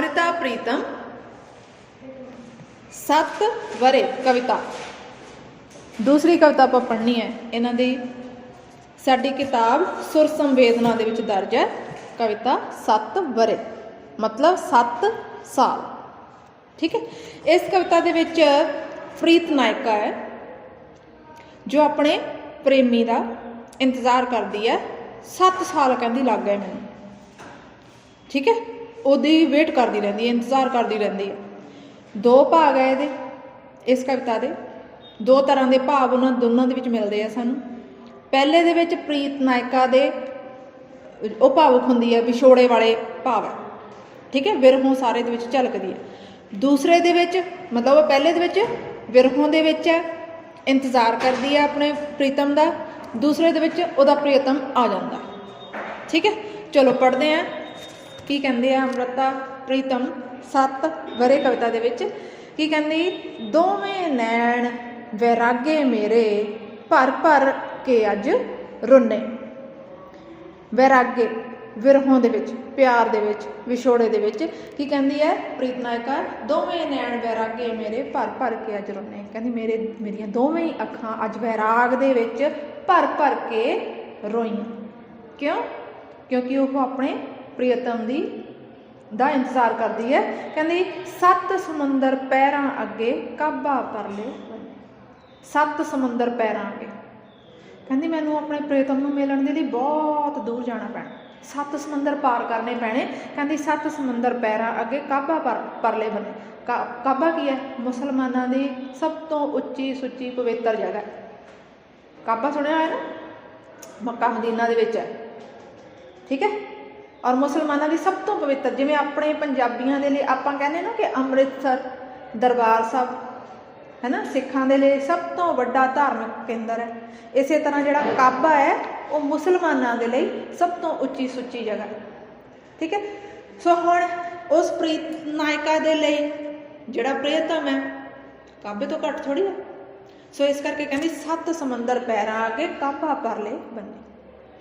ਅੰਮ੍ਰਿਤਾ ਪ੍ਰੀਤਮ, ਸੱਤ ਵਰੇ ਕਵਿਤਾ। ਦੂਸਰੀ ਕਵਿਤਾ ਆਪਾਂ ਪੜ੍ਹਨੀ ਹੈ। ਇਹਨਾਂ ਦੀ ਸਾਡੀ ਕਿਤਾਬ ਸੁਰ ਸੰਵੇਦਨਾ ਦੇ ਵਿੱਚ ਦਰਜ ਹੈ। ਕਵਿਤਾ ਸੱਤ ਵਰੇ ਮਤਲਬ 7 ਸਾਲ। ਠੀਕ ਹੈ? ਇਸ ਕਵਿਤਾ ਦੇ ਵਿੱਚ ਪ੍ਰੀਤ ਨਾਇਕਾ ਹੈ, ਜੋ ਆਪਣੇ ਪ੍ਰੇਮੀ ਦਾ ਇੰਤਜ਼ਾਰ ਕਰਦੀ ਹੈ। 7 ਸਾਲ ਕਹਿੰਦੀ ਲੱਗ ਗਏ ਮੈਨੂੰ। ਠੀਕ ਹੈ? ਉਹਦੀ ਵੇਟ ਕਰਦੀ ਰਹਿੰਦੀ ਹੈ, ਇੰਤਜ਼ਾਰ ਕਰਦੀ ਰਹਿੰਦੀ ਹੈ। ਦੋ ਭਾਗ ਹੈ ਇਹਦੇ, ਇਸ ਕਵਿਤਾ ਦੇ। ਦੋ ਤਰ੍ਹਾਂ ਦੇ ਭਾਵ ਉਹਨਾਂ ਦੋਨਾਂ ਦੇ ਵਿੱਚ ਮਿਲਦੇ ਆ ਸਾਨੂੰ। ਪਹਿਲੇ ਦੇ ਵਿੱਚ ਪ੍ਰੀਤ ਨਾਇਕਾ ਦੇ, ਉਹ ਭਾਵੁਕ ਹੁੰਦੀ ਹੈ, ਵਿਛੋੜੇ ਵਾਲੇ ਭਾਵ ਹੈ। ਠੀਕ ਹੈ, ਵਿਰਹੋਂ ਸਾਰੇ ਦੇ ਵਿੱਚ ਝਲਕਦੀ ਹੈ। ਦੂਸਰੇ ਦੇ ਵਿੱਚ, ਮਤਲਬ ਉਹ ਪਹਿਲੇ ਦੇ ਵਿੱਚ ਵਿਰਹੋਂ ਦੇ ਵਿੱਚ ਹੈ, ਇੰਤਜ਼ਾਰ ਕਰਦੀ ਹੈ ਆਪਣੇ ਪ੍ਰੀਤਮ ਦਾ। ਦੂਸਰੇ ਦੇ ਵਿੱਚ ਉਹਦਾ ਪ੍ਰੀਤਮ ਆ ਜਾਂਦਾ। ਠੀਕ ਹੈ, ਚਲੋ ਪੜ੍ਹਦੇ ਹਾਂ। ਕੀ ਕਹਿੰਦੇ ਆ ਅੰਮ੍ਰਿਤਾ ਪ੍ਰੀਤਮ ਸੱਤ ਵਰੇ ਕਵਿਤਾ ਦੇ ਵਿੱਚ, ਕੀ ਕਹਿੰਦੀ, ਦੋਵੇਂ ਨੈਣ ਵੈਰਾਗੇ ਮੇਰੇ, ਭਰ ਭਰ ਕੇ ਅੱਜ ਰੁੰਨੇ। ਵੈਰਾਗੇ, ਵਿਰਹੋਂ ਦੇ ਵਿੱਚ, ਪਿਆਰ ਦੇ ਵਿੱਚ, ਵਿਛੋੜੇ ਦੇ ਵਿੱਚ, ਕੀ ਕਹਿੰਦੀ ਹੈ, ਪ੍ਰੀਤ ਨਾਇਕਾ, ਦੋਵੇਂ ਨੈਣ ਵੈਰਾਗੇ ਮੇਰੇ, ਭਰ ਭਰ ਕੇ ਅੱਜ ਰੋਨੇ। ਕਹਿੰਦੀ, ਮੇਰੇ, ਮੇਰੀਆਂ ਦੋਵੇਂ ਹੀ ਅੱਖਾਂ ਅੱਜ ਵੈਰਾਗ ਦੇ ਵਿੱਚ ਭਰ ਭਰ ਕੇ ਰੋਈਆਂ। ਕਿਉਂ? ਕਿਉਂਕਿ ਉਹ ਆਪਣੇ ਪ੍ਰੀਤਮ ਦੀ ਦਾ ਇੰਤਜ਼ਾਰ ਕਰਦੀ ਹੈ। ਕਹਿੰਦੀ, ਸੱਤ ਸਮੁੰਦਰ ਪੈਰਾਂ ਅੱਗੇ ਕਾਬਾ ਪਰਲੇ ਲੈ ਸੱਤ ਸਮੁੰਦਰ ਪੈਰਾਂ ਅੱਗੇ। ਕਹਿੰਦੀ, ਮੈਨੂੰ ਆਪਣੇ ਪ੍ਰੀਤਮ ਨੂੰ ਮਿਲਣ ਦੇ ਲਈ ਬਹੁਤ ਦੂਰ ਜਾਣਾ ਪੈਣਾ। ਸੱਤ ਸਮੁੰਦਰ ਪਾਰ ਕਰਨੇ ਪੈਣੇ। ਕਹਿੰਦੀ, ਸੱਤ ਸਮੁੰਦਰ ਪੈਰਾਂ ਅੱਗੇ ਕਾਬਾ ਪਰ, ਪਰਲੇ ਬਣੇ। ਕਾ- ਕਾਬਾ ਕੀ ਹੈ? ਮੁਸਲਮਾਨਾਂ ਦੀ ਸਭ ਤੋਂ ਉੱਚੀ ਸੁੱਚੀ ਪਵਿੱਤਰ ਜਗ੍ਹਾ। ਕਾਬਾ ਸੁਣਿਆ ਹੋਇਆ ਨਾ? ਮੱਕਾ ਮਦੀਨਾ ਦੇ ਵਿੱਚ ਹੈ। ਠੀਕ ਹੈ? ਔਰ ਮੁਸਲਮਾਨਾਂ ਦੀ ਸਭ ਤੋਂ ਪਵਿੱਤਰ, ਜਿਵੇਂ ਆਪਣੇ ਪੰਜਾਬੀਆਂ ਦੇ ਲਈ ਆਪਾਂ ਕਹਿੰਦੇ ਨਾ ਕਿ ਅੰਮ੍ਰਿਤਸਰ ਦਰਬਾਰ ਸਾਹਿਬ, ਹੈ ਨਾ? ਸਿੱਖਾਂ ਦੇ ਲਈ ਸਭ ਤੋਂ ਵੱਡਾ ਧਾਰਮਿਕ ਕੇਂਦਰ ਹੈ। ਇਸੇ ਤਰ੍ਹਾਂ ਜਿਹੜਾ ਕਾਬਾ ਹੈ, ਉਹ ਮੁਸਲਮਾਨਾਂ ਦੇ ਲਈ ਸਭ ਤੋਂ ਉੱਚੀ ਸੁੱਚੀ ਜਗ੍ਹਾ। ਹੈ ਠੀਕ ਹੈ? ਸੋ ਹੁਣ ਉਸ ਪ੍ਰੀਤ ਨਾਇਕਾ ਦੇ ਲਈ ਜਿਹੜਾ ਪ੍ਰੀਤਮ ਹੈ, ਕਾਬੇ ਤੋਂ ਘੱਟ ਥੋੜੀ ਹੈ। ਸੋ ਇਸ ਕਰਕੇ ਕਹਿੰਦੀ ਸੱਤ ਸਮੁੰਦਰ ਪੈਰਾਂ ਅੱਗੇ ਕਾਬਾ ਪਰਲੇ ਬੰਨੇ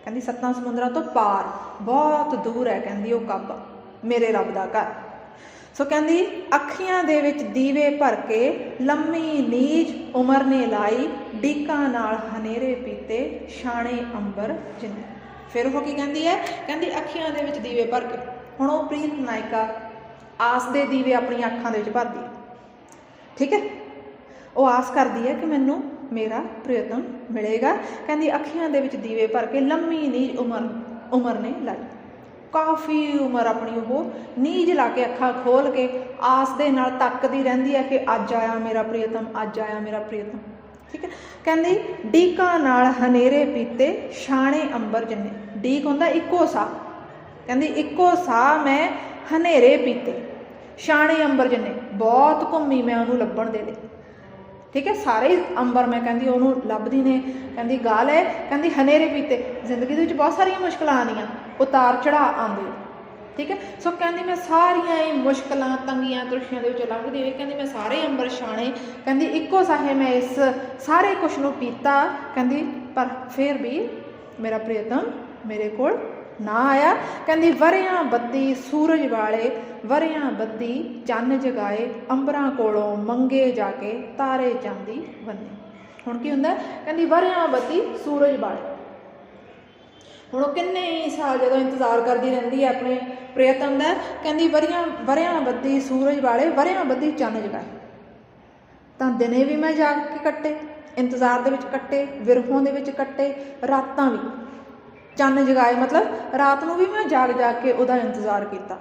ਕਹਿੰਦੀ, ਸੱਤਾਂ ਸਮੁੰਦਰਾਂ ਤੋਂ ਪਾਰ, ਬਹੁਤ ਦੂਰ ਹੈ, ਕਹਿੰਦੀ, ਉਹ ਕਾਬਾ ਮੇਰੇ ਰੱਬ ਦਾ ਘਰ। ਸੋ ਕਹਿੰਦੀ, ਅੱਖੀਆਂ ਦੇ ਵਿੱਚ ਦੀਵੇ ਭਰ ਕੇ ਲੰਮੀ ਨੀਜ ਉਮਰ ਨੇ ਲਾਈ, ਡੀਕਾਂ ਨਾਲ ਹਨੇਰੇ ਪੀਤੇ ਛਾਣੇ ਅੰਬਰ ਜਿੰਨੇ। ਫਿਰ ਉਹ ਕੀ ਕਹਿੰਦੀ ਹੈ? ਕਹਿੰਦੀ, ਅੱਖੀਆਂ ਦੇ ਵਿੱਚ ਦੀਵੇ ਭਰ ਕੇ। ਹੁਣ ਉਹ ਪ੍ਰੀਤ ਨਾਇਕਾ ਆਸ ਦੇ ਦੀਵੇ ਆਪਣੀਆਂ ਅੱਖਾਂ ਦੇ ਵਿੱਚ ਭਰਦੀ ਹੈ। ਠੀਕ ਹੈ? ਉਹ ਆਸ ਕਰਦੀ ਹੈ ਕਿ ਮੈਨੂੰ ਮੇਰਾ ਪ੍ਰੀਤਮ ਮਿਲੇਗਾ। ਕਹਿੰਦੀ, ਅੱਖੀਆਂ ਦੇ ਵਿੱਚ ਦੀਵੇ ਭਰ ਕੇ ਲੰਮੀ ਨੀਜ ਉਮਰ ਉਮਰ ਨੇ ਲਾਈ। ਕਾਫੀ ਉਮਰ ਆਪਣੀ ਉਹ ਨੀਜ ਲਾ ਕੇ ਅੱਖਾਂ ਖੋਲ ਕੇ ਆਸ ਦੇ ਨਾਲ ਤੱਕਦੀ ਰਹਿੰਦੀ ਹੈ ਕਿ ਅੱਜ ਆਇਆ ਮੇਰਾ ਪ੍ਰੀਤਮ ਅੱਜ ਆਇਆ ਮੇਰਾ ਪ੍ਰੀਤਮ ਠੀਕ ਹੈ? ਕਹਿੰਦੀ, ਡੀਕਾਂ ਨਾਲ ਹਨੇਰੇ ਪੀਤੇ ਛਾਣੇ ਅੰਬਰ ਜੰਨੇ ਡੀਕ ਹੁੰਦਾ ਇੱਕੋ ਸਾਹ। ਕਹਿੰਦੀ, ਇੱਕੋ ਸਾਹ ਮੈਂ ਹਨੇਰੇ ਪੀਤੇ, ਛਾਣੇ ਅੰਬਰ ਜੰਨੇ ਬਹੁਤ ਘੁੰਮੀ ਮੈਂ ਉਹਨੂੰ ਲੱਭਣ ਦੇ ਲਈ। ਠੀਕ ਹੈ, ਸਾਰੇ ਅੰਬਰ ਮੈਂ ਕਹਿੰਦੀ ਉਹਨੂੰ ਲੱਭਦੀ ਨੇ, ਕਹਿੰਦੀ ਗਾਲ ਹੈ, ਕਹਿੰਦੀ ਹਨੇਰੇ ਪੀਤੇ, ਜ਼ਿੰਦਗੀ ਦੇ ਵਿੱਚ ਬਹੁਤ ਸਾਰੀਆਂ ਮੁਸ਼ਕਲਾਂ ਆਉਂਦੀਆਂ, ਉਤਾਰ ਚੜਾ ਆਉਂਦੇ ਠੀਕ ਹੈ, ਸੋ ਕਹਿੰਦੀ ਮੈਂ ਸਾਰੀਆਂ ਇਹ ਮੁਸ਼ਕਲਾਂ, ਤੰਗੀਆਂ, ਤੁਰਸ਼ੀਆਂ ਦੇ ਵਿੱਚੋਂ ਲੰਘਦੀ ਹੋਈ ਕਹਿੰਦੀ ਮੈਂ ਸਾਰੇ ਅੰਬਰ ਛਾਣੇ, ਕਹਿੰਦੀ ਇੱਕੋ ਸਾਹੇ ਮੈਂ ਇਸ ਸਾਰੇ ਕੁਛ ਨੂੰ ਪੀਤਾ, ਕਹਿੰਦੀ ਪਰ ਫਿਰ ਵੀ ਮੇਰਾ ਪ੍ਰੀਤਮ ਮੇਰੇ ਕੋਲ ਨਾ ਆਇਆ। ਕਹਿੰਦੀ ਵਰਿਆਂ ਬੱਦੀ ਸੂਰਜ ਵਾਲੇ ਵਰਿਆਂ ਬੱਦੀ ਚੰਨ ਜਗਾਏ, ਅੰਬਰਾਂ ਕੋਲੋਂ ਮੰਗੇ ਜਾ ਕੇ ਤਾਰੇ ਚਾਂਦੀ ਬੰਨੇ। ਹੁਣ ਕੀ ਹੁੰਦਾ? ਕਹਿੰਦੀ ਵਰਿਆਂ ਬੱਦੀ ਸੂਰਜ ਵਾਲੇ। ਹੁਣ ਉਹ ਕਿੰਨੇ ਹੀ ਸਾਲ ਜਦੋਂ ਇੰਤਜ਼ਾਰ ਕਰਦੀ ਰਹਿੰਦੀ ਹੈ ਆਪਣੇ ਪ੍ਰੀਤਮ ਦਾ, ਕਹਿੰਦੀ ਵਰਿਆਂ ਵਰਿਆਂ ਬੱਦੀ ਸੂਰਜ ਵਾਲੇ ਵਰਿਆਂ ਬੱਦੀ ਚੰਨ ਜਗਾਏ। ਤਾਂ ਦਿਨੇ ਵੀ ਮੈਂ ਜਾਗ ਕੇ ਕੱਟੇ, ਇੰਤਜ਼ਾਰ ਦੇ ਵਿੱਚ ਕੱਟੇ, ਵਿਰਹੋਂ ਦੇ ਵਿੱਚ ਕੱਟੇ, ਰਾਤਾਂ ਵੀ। ਚੰਨ ਜਗਾਏ। ਮਤਲਬ ਰਾਤ ਨੂੰ ਵੀ ਮੈਂ ਜਾਗ ਜਾਗ ਕੇ ਉਹਦਾ ਇੰਤਜ਼ਾਰ ਕੀਤਾ।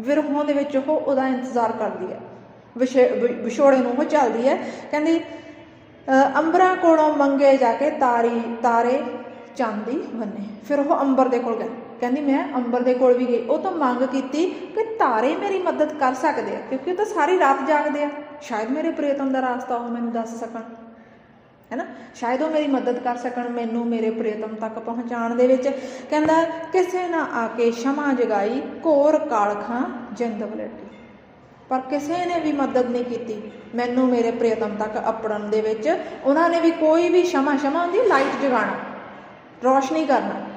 ਵਿਰਹੋਂ ਦੇ ਵਿੱਚ ਉਹ ਉਹਦਾ ਇੰਤਜ਼ਾਰ ਕਰਦੀ ਹੈ। ਵਿਛੇ- ਵਿ- ਵਿਛੋੜੇ ਨੂੰ ਉਹ ਚੱਲਦੀ ਹੈ। ਕਹਿੰਦੀ ਅੰਬਰਾਂ ਕੋਲੋਂ ਮੰਗੇ ਜਾ ਕੇ ਤਾਰੀ ਤਾਰੇ ਚਾਂਦੀ ਬੰਨੇ। ਫਿਰ ਉਹ ਅੰਬਰ ਦੇ ਕੋਲ ਗਈ ਕਹਿੰਦੀ, ਮੈਂ ਅੰਬਰ ਦੇ ਕੋਲ ਵੀ ਗਈ। ਉਹ ਤਾਂ ਮੰਗ ਕੀਤੀ ਕਿ ਤਾਰੇ ਮੇਰੀ ਮਦਦ ਕਰ ਸਕਦੇ ਆ, ਕਿਉਂਕਿ ਉਹ ਤਾਂ ਸਾਰੀ ਰਾਤ ਜਾਗਦੇ ਆ। ਸ਼ਾਇਦ ਮੇਰੇ ਪ੍ਰੀਤਮ ਦਾ ਰਾਸਤਾ ਉਹ ਮੈਨੂੰ ਦੱਸ ਸਕਣ। ਹੈਨਾ? ਸ਼ਾਇਦ ਉਹ ਮੇਰੀ ਮਦਦ ਕਰ ਸਕਣ, ਮੈਨੂੰ, ਮੇਰੇ ਪ੍ਰੀਤਮ ਤੱਕ ਪਹੁੰਚਾਉਣ ਦੇ ਵਿੱਚ। ਕਹਿੰਦਾ, ਕਿਸੇ ਨਾ ਆ ਕੇ ਸ਼ਮਾ ਜਗਾਈ ਘੋਰ ਕਾਲਖਾਂ ਜਿੰਦ ਵਲੇਟੀ। ਪਰ ਕਿਸੇ ਨੇ ਵੀ ਮਦਦ ਨਹੀਂ ਕੀਤੀ। ਮੈਨੂੰ ਮੇਰੇ ਪ੍ਰੀਤਮ ਤੱਕ ਅਪੜਨ ਦੇ ਵਿੱਚ, ਉਹਨਾਂ ਨੇ ਵੀ ਕੋਈ ਵੀ ਸ਼ਮਾ ਸ਼ਮਾ ਹੁੰਦੀ, ਲਾਈਟ ਜਗਾਣਾ ਰੋਸ਼ਨੀ ਕਰਨਾ।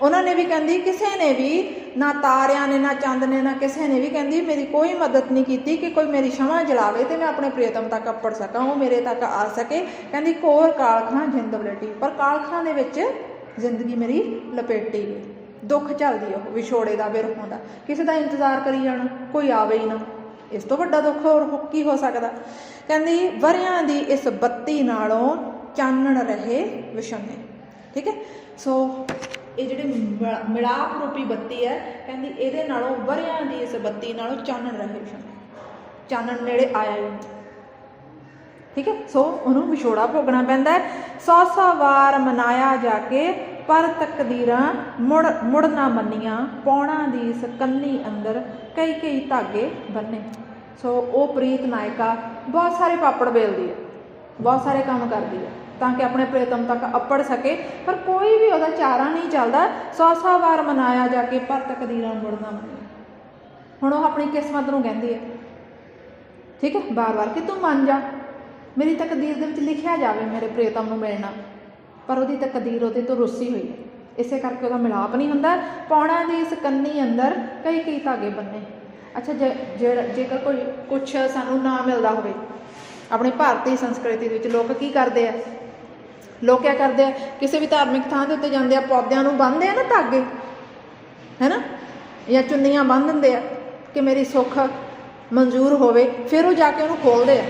ਉਹਨਾਂ ਨੇ ਵੀ ਕਹਿੰਦੀ, ਕਿਸੇ ਨੇ ਵੀ ਨਾ ਤਾਰਿਆਂ ਨੇ, ਨਾ ਚੰਦ ਨੇ, ਨਾ ਕਿਸੇ ਨੇ ਵੀ ਕਹਿੰਦੀ, ਮੇਰੀ ਕੋਈ ਮਦਦ ਨਹੀਂ ਕੀਤੀ ਕਿ ਕੋਈ ਮੇਰੀ ਸ਼ਮਾ ਜਲਾਵੇ ਤੇ ਮੈਂ ਆਪਣੇ ਪ੍ਰੀਤਮ ਤੱਕ ਅੱਪੜ ਸਕਾਂ, ਉਹ ਮੇਰੇ ਤੱਕ ਆ ਸਕੇ। ਕਹਿੰਦੀ, ਕੋਰ ਕਾਲਖਾਂ ਜਿੰਦ ਬਲਟੀ, ਪਰ ਕਾਲਖਾਂ ਦੇ ਵਿੱਚ ਜ਼ਿੰਦਗੀ ਮੇਰੀ ਲਪੇਟੀ ਗਈ ਦੁੱਖ ਚੱਲਦੀ ਉਹ, ਵਿਛੋੜੇ ਦਾ ਬਿਰਹੋਂ ਦਾ ਕਿਸੇ ਦਾ ਇੰਤਜ਼ਾਰ ਕਰੀ ਜਾਣਾ, ਕੋਈ ਆਵੇ ਹੀ ਨਾ। ਇਸ ਤੋਂ ਵੱਡਾ ਦੁੱਖ ਹੋਰ ਕੀ ਹੋ ਸਕਦਾ? ਕਹਿੰਦੀ, ਵਰਿਆਂ ਦੀ ਇਸ ਬੱਤੀ ਨਾਲੋਂ ਚਾਨਣ ਰਹੇ ਵਿਸ਼ਨੇ ਠੀਕ ਹੈ? ਸੋ ਇਹ ਜਿਹੜੇ ਮਿਲਾ- ਮਿਲਾਪ ਰੂਪੀ ਬੱਤੀ ਹੈ, ਕਹਿੰਦੀ ਇਹਦੇ ਨਾਲੋਂ ਵਰਿਆਂ ਦੀ ਇਸ ਬੱਤੀ ਨਾਲੋਂ ਚਾਨਣ ਰਹੇ ਵਿਸ਼ਨੇ ਚਾਨਣ ਨੇੜੇ ਆਇਆ ਹੀ ਠੀਕ ਹੈ? ਸੋ ਉਹਨੂੰ ਵਿਛੋੜਾ ਭੋਗਣਾ ਪੈਂਦਾ ਹੈ। ਸੌ ਸੌ ਵਾਰ ਮਨਾਇਆ ਜਾ ਕੇ ਪਰ ਤਕਦੀਰਾਂ ਮੁੜ ਮੁੜ ਨਾ ਮੰਨੀਆਂ। ਪੌਣਾ ਦੀ ਇਸ ਕੰਨੀ ਅੰਦਰ ਕਈ ਕਈ ਧਾਗੇ ਬੰਨੇ। ਸੋ ਉਹ ਪ੍ਰੀਤ ਨਾਇਕਾ ਬਹੁਤ ਸਾਰੇ ਪਾਪੜ ਵੇਲਦੀ ਹੈ। ਬਹੁਤ ਸਾਰੇ ਕੰਮ ਕਰਦੀ ਹੈ। ਤਾਂ ਕਿ ਆਪਣੇ ਪ੍ਰੀਤਮ ਤੱਕ ਅੱਪੜ ਸਕੇ। ਪਰ ਕੋਈ ਵੀ ਉਹਦਾ ਚਾਰਾ ਨਹੀਂ ਚੱਲਦਾ। ਸੌ ਸੌ ਵਾਰ ਮਨਾਇਆ ਜਾ ਕੇ ਪਰ ਤਕਦੀਰਾਂ ਮੁੜ ਨਾ ਮੰਨੀਆਂ ਹੁਣ ਉਹ ਆਪਣੀ ਕਿਸਮਤ ਨੂੰ ਕਹਿੰਦੀ ਹੈ। ਠੀਕ ਹੈ, ਬਾਰ-ਬਾਰ ਕਿ ਤੂੰ ਮੰਨ ਜਾ। ਮੇਰੀ ਤਕਦੀਰ ਦੇ ਵਿੱਚ ਲਿਖਿਆ ਜਾਵੇ ਮੇਰੇ ਪ੍ਰੀਤਮ ਨੂੰ ਮਿਲਣਾ। ਪਰ ਉਹਦੀ ਤਕਦੀਰ ਉਹਦੇ ਤੋਂ ਰੁੱਸੀ ਹੋਈ ਹੈ। ਇਸੇ ਕਰਕੇ ਉਹਦਾ ਮਿਲਾਪ ਨਹੀਂ ਹੁੰਦਾ। ਪੌਣਾ ਦੀ ਇਸ ਕੰਨੀ ਅੰਦਰ ਕਈ ਕਈ ਧਾਗੇ ਬੰਨੇ। ਅੱਛਾ, ਜੇ ਜਿਹੜਾ- ਜੇਕਰ ਕੋਈ ਕੁਝ ਸਾਨੂੰ ਨਾ ਮਿਲਦਾ ਹੋਵੇ, ਆਪਣੀ ਭਾਰਤੀ ਸੰਸਕ੍ਰਿਤੀ ਦੇ ਵਿੱਚ ਲੋਕ ਕੀ ਕਰਦੇ ਆ? ਲੋਕ ਕਿਆ ਕਰਦੇ ਆ? ਕਿਸੇ ਵੀ ਧਾਰਮਿਕ ਥਾਂ ਦੇ ਉੱਤੇ ਜਾਂਦੇ ਆ, ਪੌਦਿਆਂ ਨੂੰ ਬੰਨ੍ਹਦੇ ਆ ਨਾ ਧਾਗੇ, ਹੈਨਾ? ਜਾਂ ਚੁੰਨੀਆਂ ਬੰਨ੍ਹ ਦਿੰਦੇ ਆ ਕਿ ਮੇਰੀ ਸੁੱਖ ਮਨਜ਼ੂਰ ਹੋਵੇ, ਫਿਰ ਉਹ ਜਾ ਕੇ ਉਹਨੂੰ ਖੋਲਦੇ ਆ।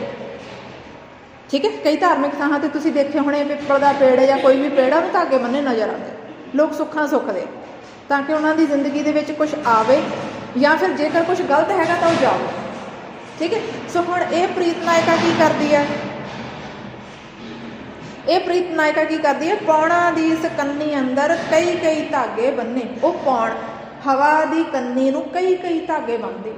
ਠੀਕ ਹੈ? ਕਈ ਧਾਰਮਿਕ ਥਾਂ ਤੇ ਤੁਸੀਂ ਦੇਖੇ ਹੋਣੇ ਪਿੱਪਲ ਦਾ ਪੇੜ ਜਾਂ ਕੋਈ ਵੀ ਪੇੜ ਆ, ਉਹਨੂੰ ਧਾਗੇ ਬੰਨੇ ਨਜ਼ਰ ਆਉਂਦੇ ਲੋਕ ਸੁੱਖਾਂ ਸੁੱਖਦੇ ਤਾਂ ਕਿ ਉਹਨਾਂ ਦੀ ਜ਼ਿੰਦਗੀ ਦੇ ਵਿੱਚ ਕੁਝ ਆਵੇ ਜਾਂ ਫਿਰ ਜੇਕਰ ਕੁਝ ਗਲਤ ਹੈਗਾ ਤਾਂ ਉਹ ਜਾਵੇ। ਠੀਕ ਹੈ? ਸੋ ਹੁਣ ਇਹ ਪ੍ਰੀਤ ਨਾਇਕਾ ਕੀ ਕਰਦੀ ਹੈ? ਇਹ ਪ੍ਰੀਤ ਨਾਇਕਾ ਕੀ ਕਰਦੀ ਹੈ? ਪੌਣਾ ਦੀ ਇਸ ਕੰਨੀ ਅੰਦਰ ਕਈ ਕਈ ਧਾਗੇ ਬੰਨੇ। ਉਹ ਪੌਣ ਹਵਾ ਦੀ ਕੰਨੀ ਨੂੰ ਕਈ ਕਈ ਧਾਗੇ ਬੰਨਦੀ।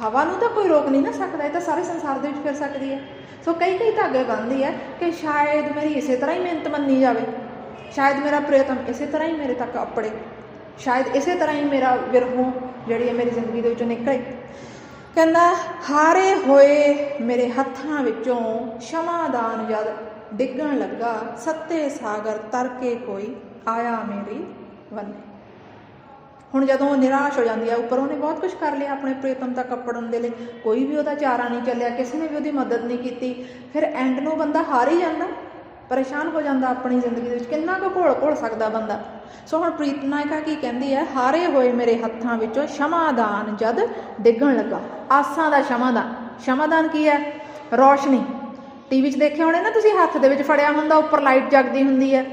ਹਵਾ ਨੂੰ ਤਾਂ ਕੋਈ ਰੋਕ ਨਹੀਂ ਨਾ ਸਕਦਾ, ਇਹ ਤਾਂ ਸਾਰੇ ਸੰਸਾਰ ਦੇ ਵਿੱਚ ਫਿਰ ਸਕਦੀ ਹੈ। ਸੋ ਕਈ ਕਈ ਧਾਗੇ ਬੰਨਦੀ ਹੈ ਕਿ ਸ਼ਾਇਦ ਮੇਰੀ ਇਸੇ ਤਰ੍ਹਾਂ ਹੀ ਮਿਹਨਤ ਮੰਨੀ ਜਾਵੇ। ਸ਼ਾਇਦ ਮੇਰਾ ਪ੍ਰੀਤਮ ਇਸੇ ਤਰ੍ਹਾਂ ਹੀ ਮੇਰੇ ਤੱਕ ਅਪੜੇ। ਸ਼ਾਇਦ ਇਸੇ ਤਰ੍ਹਾਂ ਹੀ ਮੇਰਾ ਵਿਰਹੋਂ ਜਿਹੜੀ ਹੈ ਮੇਰੀ ਜ਼ਿੰਦਗੀ ਦੇ ਵਿੱਚੋਂ ਨਿਕਲੇ। ਕਹਿੰਦਾ, ਹਾਰੇ ਹੋਏ ਮੇਰੇ ਹੱਥਾਂ ਵਿੱਚੋਂ ਸ਼ਮਾਦਾਨ ਜਦ ਡਿੱਗਣ ਲੱਗਾ, ਸੱਤੇ ਸਾਗਰ ਤਰ ਕੇ ਕੋਈ ਆਇਆ ਮੇਰੀ ਵੰਨੇ ਹੁਣ ਜਦੋਂ ਉਹ ਨਿਰਾਸ਼ ਹੋ ਜਾਂਦੀ ਹੈ ਉੱਪਰ ਉਹਨੇ ਬਹੁਤ ਕੁਝ ਕਰ ਲਿਆ ਆਪਣੇ ਪ੍ਰੀਤਮ ਤੱਕ ਕੱਪੜਨ ਦੇ ਲਈ। ਕੋਈ ਵੀ ਉਹਦਾ ਚਾਰਾ ਨਹੀਂ ਚੱਲਿਆ, ਕਿਸੇ ਨੇ ਵੀ ਉਹਦੀ ਮਦਦ ਨਹੀਂ ਕੀਤੀ। ਫਿਰ ਐਂਡ ਨੂੰ ਬੰਦਾ ਹਾਰ ਹੀ ਜਾਂਦਾ, ਪਰੇਸ਼ਾਨ ਹੋ ਜਾਂਦਾ ਆਪਣੀ ਜ਼ਿੰਦਗੀ ਦੇ ਵਿੱਚ। ਕਿੰਨਾ ਕੁ ਘੋਲ ਘੋਲ ਸਕਦਾ ਬੰਦਾ। ਸੋ ਹੁਣ ਪ੍ਰੀਤ ਨਾਇਕਾ ਕੀ ਕਹਿੰਦੀ ਹੈ ਹਾਰੇ ਹੋਏ ਮੇਰੇ ਹੱਥਾਂ ਵਿੱਚੋਂ ਸ਼ਮਾਦਾਨ ਜਦ ਡਿੱਗਣ ਲੱਗਾ। ਆਸਾਂ ਦਾ ਸ਼ਮਾਦਾਨ। ਸ਼ਮਾਦਾਨ ਕੀ ਹੈ? ਰੋਸ਼ਨੀ। ਟੀਵੀ 'ਚ ਦੇਖੇ ਹੋਣੇ ਨਾ ਤੁਸੀਂ, ਹੱਥ ਦੇ ਵਿੱਚ ਫੜਿਆ ਹੁੰਦਾ, ਉੱਪਰ ਲਾਈਟ ਜਗਦੀ ਹੁੰਦੀ ਹੈ।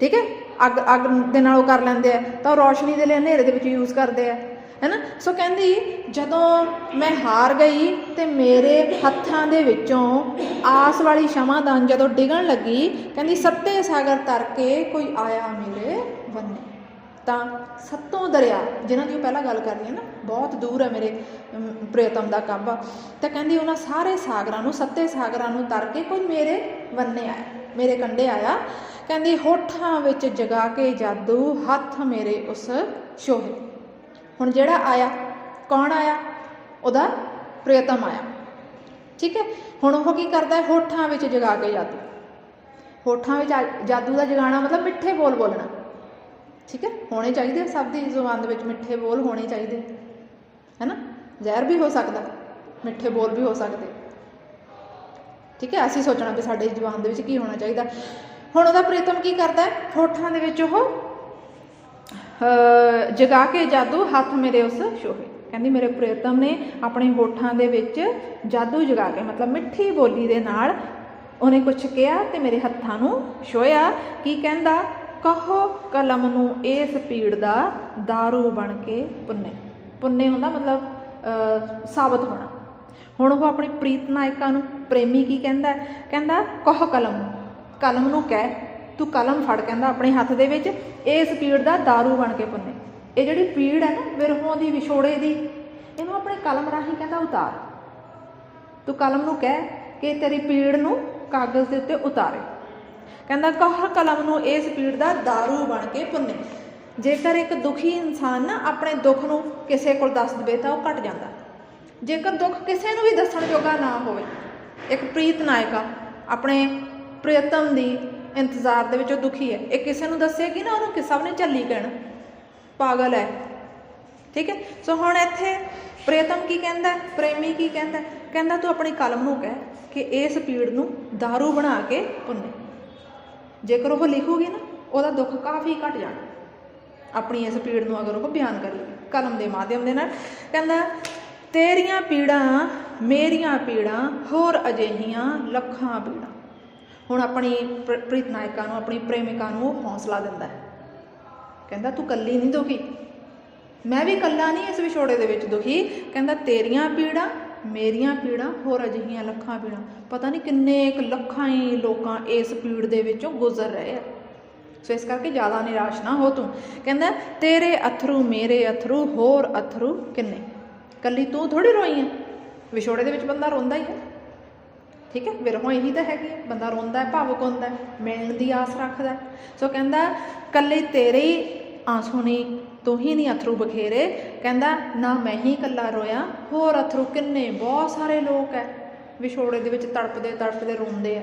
ਠੀਕ ਹੈ? ਅੱਗ ਅੱਗ ਦੇ ਨਾਲ ਉਹ ਕਰ ਲੈਂਦੇ ਆ। ਤਾਂ ਉਹ ਰੋਸ਼ਨੀ ਦੇ ਲਈ ਹਨੇਰੇ ਦੇ ਵਿੱਚ ਯੂਜ਼ ਕਰਦੇ ਆ। ਹੈਨਾ? ਸੋ ਕਹਿੰਦੀ, ਜਦੋਂ ਮੈਂ ਹਾਰ ਗਈ ਤੇ ਮੇਰੇ ਹੱਥਾਂ ਦੇ ਵਿੱਚੋਂ ਆਸ ਵਾਲੀ ਸ਼ਮਾਦਾਨ ਜਦੋਂ ਡਿਗਣ ਲੱਗੀ, ਕਹਿੰਦੀ, ਸੱਤੇ ਸਾਗਰ ਤਰ ਕੇ ਕੋਈ ਆਇਆ ਮੇਰੇ ਬੰਨੇ। ਤਾਂ ਸੱਤੋਂ ਦਰਿਆ ਜਿਨ੍ਹਾਂ ਦੀ ਪਹਿਲਾਂ ਗੱਲ ਕਰ ਰਹੀ ਹੈ ਨਾ ਬਹੁਤ ਦੂਰ ਹੈ ਮੇਰੇ ਅਮ, ਪ੍ਰੀਤਮ ਦਾ ਕਾਬਾ। ਤਾਂ ਕਹਿੰਦੀ ਉਹਨਾਂ ਸਾਰੇ ਸਾਗਰਾਂ ਨੂੰ ਸੱਤੇ ਸਾਗਰਾਂ ਨੂੰ ਤਰ ਕੇ ਕੋਈ ਮੇਰੇ ਵੰਨੇ ਆਇਆ ਮੇਰੇ ਕੰਢੇ ਆਇਆ। ਕਹਿੰਦੀ ਹੋਠਾਂ ਵਿੱਚ ਜਗਾ ਕੇ ਜਾਦੂ ਹੱਥ ਮੇਰੇ ਉਸ ਸ਼ੋਹੇ ਹੁਣ ਜਿਹੜਾ ਆਇਆ ਕੌਣ ਆਇਆ? ਉਹਦਾ ਪ੍ਰੀਤਮ ਆਇਆ। ਠੀਕ ਹੈ? ਹੁਣ ਉਹ ਕੀ ਕਰਦਾ ਹੈ? ਹੋਠਾਂ ਵਿੱਚ ਜਗਾ ਕੇ ਜਾਦੂ। ਹੋਠਾਂ ਵਿੱਚ ਆ- ਜਾਦੂ ਦਾ ਜਗਾਣਾ ਮਤਲਬ ਮਿੱਠੇ ਬੋਲ ਬੋਲਣਾ। ਠੀਕ ਹੈ? ਹੋਣੇ ਚਾਹੀਦੇ ਸਭ ਦੀ ਜ਼ੁਬਾਨ ਦੇ ਵਿੱਚ ਮਿੱਠੇ ਬੋਲ ਹੋਣੇ ਚਾਹੀਦੇ। ਹੈਨਾ? ਜ਼ਹਿਰ ਵੀ ਹੋ ਸਕਦਾ ਮਿੱਠੇ ਬੋਲ ਵੀ ਹੋ ਸਕਦੇ। ਠੀਕ ਹੈ? ਅਸੀਂ ਸੋਚਣਾ ਵੀ ਸਾਡੇ ਜ਼ੁਬਾਨ ਦੇ ਵਿੱਚ ਕੀ ਹੋਣਾ ਚਾਹੀਦਾ। ਹੁਣ ਉਹਦਾ ਪ੍ਰੀਤਮ ਕੀ ਕਰਦਾ ਹੈ? ਹੋਠਾਂ ਦੇ ਵਿੱਚ ਉਹ ਅਹ, ਜਗਾ ਕੇ ਜਾਦੂ ਹੱਥ ਮੇਰੇ ਉਸ ਸ਼ੋਹੇ ਕਹਿੰਦੀ ਮੇਰੇ ਪ੍ਰੀਤਮ ਨੇ ਆਪਣੇ ਹੋਠਾਂ ਦੇ ਵਿੱਚ ਜਾਦੂ ਜਗਾ ਕੇ ਮਤਲਬ ਮਿੱਠੀ ਬੋਲੀ ਦੇ ਨਾਲ ਉਹਨੇ ਕੁਝ ਕਿਹਾ ਤੇ ਮੇਰੇ ਹੱਥਾਂ ਨੂੰ ਛੋਇਆ ਕੀ ਕਹਿੰਦਾ? ਕਹੋ ਕਲਮ ਨੂੰ ਇਸ ਪੀੜ ਦਾ दारू ਬਣ ਕੇ ਪੁੰਨੇ ਪੁੰਨੇ ਹੁੰਦਾ ਮਤਲਬ ਅਹ, ਸਾਬਤ ਹੋਣਾ ਹੁਣ ਉਹ ਆਪਣੀ ਪ੍ਰੀਤ ਨਾਇਕਾ ਨੂੰ ਪ੍ਰੇਮੀ ਕੀ ਕਹਿੰਦਾ ਹੈ? ਕਹਿੰਦਾ ਕਹੋ ਕਲਮ ਨੂੰ ਕਲਮ ਨੂੰ ਕਹਿ ਤੂੰ ਕਲਮ ਫੜ ਕਹਿੰਦਾ ਆਪਣੇ ਹੱਥ ਦੇ ਵਿੱਚ ਇਸ ਪੀੜ ਦਾ दारू ਬਣ ਕੇ ਪੁੰਨੇ ਇਹ ਜਿਹੜੀ ਪੀੜ ਹੈ ਨਾ ਵਿਰਹੋਂ ਦੀ ਵਿਛੋੜੇ ਦੀ ਇਹਨੂੰ ਆਪਣੇ ਕਲਮ ਰਾਹੀਂ ਕਹਿੰਦਾ ਉਤਾਰ ਤੂੰ ਕਲਮ ਨੂੰ ਕਹਿ ਕਿ ਤੇਰੀ ਪੀੜ ਨੂੰ ਕਾਗਜ਼ ਦੇ ਉੱਤੇ ਉਤਾਰੇ ਕਹਿੰਦਾ ਕਹ ਕਲਮ ਨੂੰ ਇਸ ਪੀੜ ਦਾ दारू ਬਣ ਕੇ ਪੁੰਨੇ ਜੇਕਰ ਇੱਕ ਦੁਖੀ ਇਨਸਾਨ ਨਾ ਆਪਣੇ ਦੁੱਖ ਨੂੰ ਕਿਸੇ ਕੋਲ ਦੱਸ ਦਵੇ ਤਾਂ ਉਹ ਘਟ ਜਾਂਦਾ ਜੇਕਰ ਦੁੱਖ ਕਿਸੇ ਨੂੰ ਵੀ ਦੱਸਣ ਜੋਗਾ ਨਾ ਹੋਵੇ ਇੱਕ ਪ੍ਰੀਤ ਨਾਇਕਾ ਆਪਣੇ ਪ੍ਰੀਤਮ ਦੀ ਇੰਤਜ਼ਾਰ ਦੇ ਵਿੱਚ ਉਹ ਦੁਖੀ ਹੈ ਇਹ ਕਿਸੇ ਨੂੰ ਦੱਸੇਗੀ ਨਾ ਉਹਨੂੰ ਕਿ ਸਭ ਨੇ ਝੱਲੀ ਕਹਿਣਾ ਪਾਗਲ ਹੈ ਠੀਕ ਹੈ ਸੋ ਹੁਣ ਇੱਥੇ ਪ੍ਰੀਤਮ ਕੀ ਕਹਿੰਦਾ ਪ੍ਰੇਮੀ ਕੀ ਕਹਿੰਦਾ ਕਹਿੰਦਾ ਤੂੰ ਆਪਣੀ ਕਲਮ ਨੂੰ ਕਹਿ ਕਿ ਇਸ ਪੀੜ ਨੂੰ दारू ਬਣਾ ਕੇ ਪੁੰਨੇ ਜੇਕਰ ਉਹ ਲਿਖੂਗੀ ਨਾ, ਉਹਦਾ ਦੁੱਖ ਕਾਫੀ ਘਟ ਜਾਣਾ। ਆਪਣੀ ਇਸ ਪੀੜ ਨੂੰ ਅਗਰ ਉਹ ਬਿਆਨ ਕਰੇਗੀ ਕਲਮ ਦੇ ਮਾਧਿਅਮ ਦੇ ਨਾਲ। ਕਹਿੰਦਾ, ਤੇਰੀਆਂ ਪੀੜਾਂ, ਮੇਰੀਆਂ ਪੀੜਾਂ, ਹੋਰ ਅਜਿਹੀਆਂ ਲੱਖਾਂ ਪੀੜਾਂ। ਹੁਣ ਆਪਣੀ ਪ੍ਰ- ਪ੍ਰੀਤ ਨਾਇਕਾ ਨੂੰ, ਆਪਣੀ ਪ੍ਰੇਮਿਕਾ ਨੂੰ ਉਹ ਹੌਸਲਾ ਦਿੰਦਾ ਹੈ। ਕਹਿੰਦਾ, ਤੂੰ ਕੱਲੀ ਨਹੀਂ ਦੁਖੀ? ਮੈਂ ਵੀ ਕੱਲਾ ਨਹੀਂ ਇਸ ਵਿਛੋੜੇ ਦੇ ਵਿੱਚ ਦੁਖੀ। ਕਹਿੰਦਾ, ਤੇਰੀਆਂ ਪੀੜਾਂ ਮੇਰੀਆਂ ਪੀੜਾਂ, ਹੋਰ ਅਜਿਹੀਆਂ ਲੱਖਾਂ ਪੀੜਾਂ। ਪਤਾ ਨਹੀਂ ਕਿੰਨੇ ਕੁ ਲੱਖਾਂ ਹੀ ਲੋਕਾਂ ਇਸ ਪੀੜ ਦੇ ਵਿੱਚੋਂ ਗੁਜ਼ਰ ਰਹੇ ਆ। ਸੋ ਇਸ ਕਰਕੇ ਜ਼ਿਆਦਾ ਨਿਰਾਸ਼ ਨਾ ਹੋ ਤੂੰ। ਕਹਿੰਦਾ, ਤੇਰੇ ਅਥਰੂ ਮੇਰੇ ਅਥਰੂ, ਹੋਰ ਅਥਰੂ ਕਿੰਨੇ? ਕੱਲੀ ਤੂੰ ਥੋੜੀ ਰੋਈ ਹੈ ਵਿਛੋੜੇ ਦੇ ਵਿੱਚ ਬੰਦਾ ਰੋਂਦਾ ਹੀ ਹੈ। ਠੀਕ ਹੈ, ਵਿਰਹੋਂ ਇਹੀ ਤਾਂ ਹੈਗੀ ਬੰਦਾ ਰੋਂਦਾ ਹੈ, ਭਾਵੁਕ ਹੁੰਦਾ ਹੈ, ਮਿਲਣ ਦੀ ਆਸ ਰੱਖਦਾ ਸੋ ਕਹਿੰਦਾ, ਕੱਲੇ ਤੇਰੇ ਹੀ ਆਂਸੂ ਨਹੀਂ ਤੂੰ ਹੀ ਨਹੀਂ ਅਥਰੂ ਬਖੇਰੇ। ਕਹਿੰਦਾ, ਨਾ ਮੈਂ ਹੀ ਇਕੱਲਾ ਰੋਇਆ, ਹੋਰ ਅਥਰੂ ਕਿੰਨੇ, ਬਹੁਤ ਸਾਰੇ ਲੋਕ ਹੈ ਵਿਛੋੜੇ ਦੇ ਵਿੱਚ ਤੜਪਦੇ ਤੜਪਦੇ ਰੋਂਦੇ ਆ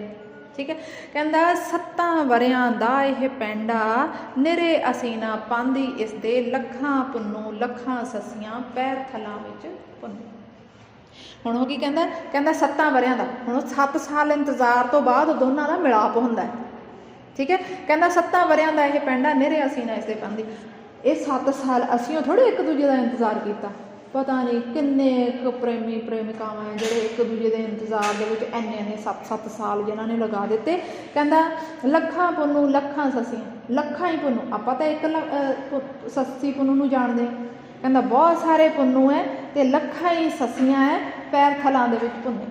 ਠੀਕ ਹੈ ਕਹਿੰਦਾ, ਸੱਤਾਂ ਵਰਿਆਂ ਦਾ ਇਹ ਪੈਂਡਾ ਨਿਰੇ ਅਸੀਂ ਨਾ ਪਾਂਦੀ ਇਸ ਦੇ ਲੱਖਾਂ ਪੁੰਨੂ, ਲੱਖਾਂ ਸਸੀਆਂ ਪੈਰ ਥਲਾਂ ਵਿੱਚ ਪੁੰਨੂ। ਹੁਣ ਉਹ ਕੀ ਕਹਿੰਦਾ? ਕਹਿੰਦਾ, ਸੱਤਾਂ ਵਰਿਆਂ ਦਾ। ਹੁਣ ਉਹ 7 ਸਾਲ ਇੰਤਜ਼ਾਰ ਤੋਂ ਬਾਅਦ ਦੋਨਾਂ ਦਾ ਮਿਲਾਪ ਹੁੰਦਾ ਹੈ ਠੀਕ ਹੈ ਕਹਿੰਦਾ, ਸੱਤਾਂ ਵਰਿਆਂ ਦਾ ਇਹ ਪੈਂਡਾ ਨਿਰੇ ਅਸੀਂ ਨਾ ਇਸੇ ਪੰਦੀ। ਇਹ 7 ਸਾਲ ਅਸੀਂ ਉਹ ਥੋੜੇ ਇੱਕ ਦੂਜੇ ਦਾ ਇੰਤਜ਼ਾਰ ਕੀਤਾ। ਪਤਾ ਨਹੀਂ ਕਿੰਨੇ ਕੁ ਪ੍ਰੇਮੀ ਪ੍ਰੇਮਿਕਾਵਾਂ ਹੈ ਜਿਹੜੇ ਇੱਕ ਦੂਜੇ ਦੇ ਇੰਤਜ਼ਾਰ ਦੇ ਵਿੱਚ ਐਨੇ ਐਨੇ 7-7 ਸਾਲ ਜਿਨ੍ਹਾਂ ਨੇ ਲਗਾ ਦਿੱਤੇ। ਕਹਿੰਦਾ ਲੱਖਾਂ ਪੁੰਨੂ, ਲੱਖਾਂ ਸਸੀਆਂ, ਲੱਖਾਂ ਹੀ ਪੁੰਨੂ। ਆਪਾਂ ਤਾਂ ਇੱਕ ਲ- ਸੱਸੀ ਪੁੰਨੂ ਨੂੰ ਜਾਣਦੇ ਕਹਿੰਦਾ ਬਹੁਤ ਸਾਰੇ ਪੁੰਨੂ ਹੈ ਤੇ ਲੱਖਾਂ ਹੀ ਸਸੀਆਂ ਹੈ ਪੈਰ ਥਲਾਂ ਦੇ ਵਿੱਚ ਪੁੰਨੇ।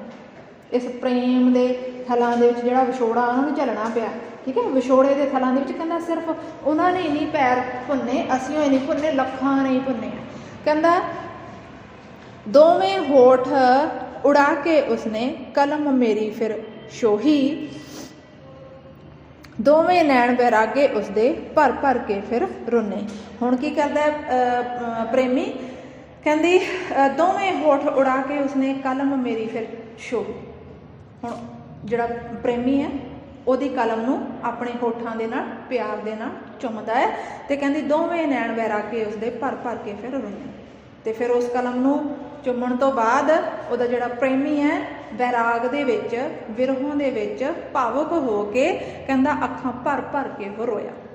ਇਸ ਪ੍ਰੇਮ ਦੇ ਥਲਾਂ ਦੇ ਵਿੱਚ ਜਿਹੜਾ ਵਿਛੋੜਾ ਉਹਨਾਂ ਨੂੰ ਝੱਲਣਾ ਪਿਆ। ਠੀਕ ਹੈ? ਵਿਛੋੜੇ ਦੇ ਥਲਾਂ ਦੇ ਵਿੱਚ ਕਹਿੰਦਾ ਸਿਰਫ ਉਹਨਾਂ ਨੇ ਹੀ ਨਹੀਂ ਪੈਰ ਭੁੰਨੇ ਅਸੀਂ ਹੀ ਨਹੀਂ ਭੁੰਨੇ ਲੱਖਾਂ ਨੇ ਭੁੰਨੇ ਕਹਿੰਦਾ ਦੋਵੇਂ ਹੋਠ ਉਡਾ ਕੇ ਉਸਨੇ ਕਲਮ ਮੇਰੀ ਫਿਰ ਸ਼ੋਹੀ ਦੋਵੇਂ ਨੈਣ ਬੈਰਾਗੇ ਉਸਦੇ ਭਰ ਭਰ ਕੇ ਫਿਰ ਰੁੰਨੇ। ਹੁਣ ਕੀ ਕਰਦਾ ਅਹ, ਪ੍ਰੇਮੀ? ਕਹਿੰਦੀ ਦੋਵੇਂ ਹੋਠ ਉਡਾ ਕੇ ਉਸਨੇ ਕਲਮ ਮੇਰੀ ਫਿਰ ਸੋਹੀ ਹੁਣ ਜਿਹੜਾ ਪ੍ਰੇਮੀ ਹੈ ਉਹਦੀ ਕਲਮ ਨੂੰ ਆਪਣੇ ਹੋਠਾਂ ਦੇ ਨਾਲ, ਪਿਆਰ ਦੇ ਨਾਲ ਚੁੰਮਦਾ ਹੈ ਤੇ ਕਹਿੰਦੀ ਦੋਵੇਂ ਨੈਣ ਵੈਰਾ ਕੇ ਉਸਦੇ ਭਰ ਭਰ ਕੇ ਫਿਰ ਰੁੰਨੇ ਤੇ ਫਿਰ ਉਸ ਕਲਮ ਨੂੰ ਚੁੰਮਣ ਤੋਂ ਬਾਅਦ ਉਹਦਾ ਜਿਹੜਾ ਪ੍ਰੇਮੀ ਹੈ, ਵੈਰਾਗ ਦੇ ਵਿੱਚ, ਵਿਰਹੋਂ ਦੇ ਵਿੱਚ ਭਾਵੁਕ ਹੋ ਕੇ ਕਹਿੰਦਾ ਅੱਖਾਂ ਭਰ ਭਰ ਕੇ ਉਹ ਰੋਇਆ।